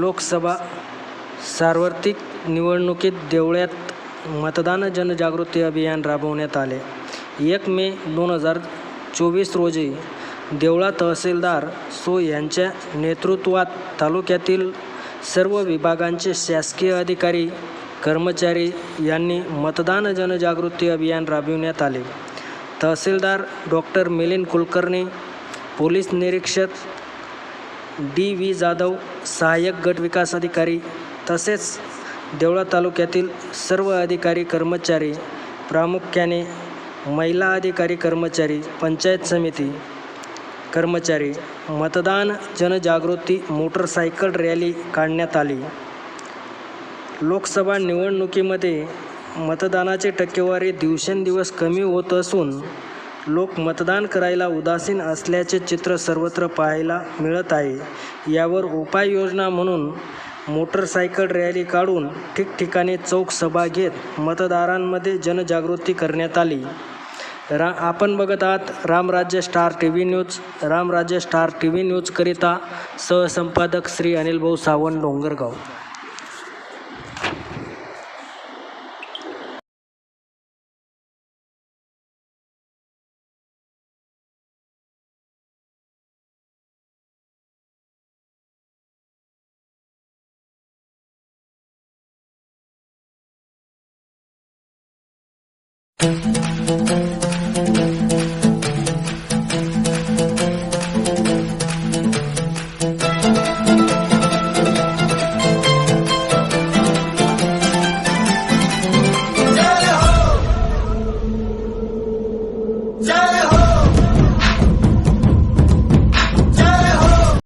लोकसभा सार्वत्रिक निवडणुकीत देवळ्यात मतदान जनजागृती अभियान राबवण्यात आले. एक मे दोन हजार चोवीस रोजी देवळा तहसीलदार सो यांच्या नेतृत्वात तालुक्यातील सर्व विभागांचे शासकीय अधिकारी कर्मचारी यांनी मतदान जनजागृती अभियान राबविण्यात आले. तहसीलदार डॉक्टर मिलिंद कुलकर्णी पोलीस निरीक्षक डी व्ही जाधव सहाय्यक गट विकास अधिकारी तसेच देवळा तालुक्यातील सर्व अधिकारी कर्मचारी प्रामुख्याने महिला अधिकारी कर्मचारी पंचायत समिती कर्मचारी मतदान जनजागृती मोटरसायकल रॅली काढण्यात आली. लोकसभा निवडणुकीमध्ये मतदानाची टक्केवारी दिवसेंदिवस कमी होत असून लोक मतदान करायला उदासीन असल्याचे चित्र सर्वत्र पाहायला मिळत आहे. यावर उपाययोजना म्हणून मोटरसायकल रॅली काढून ठिकठिकाणी चौक सभा घेत मतदारांमध्ये जनजागृती करण्यात आली. रा आपण बघत आहात Ramrajya star T V news Ramrajya star T V न्यूजकरिता सहसंपादक श्री अनिल भाऊ सावंत डोंगरगाव. Thank you.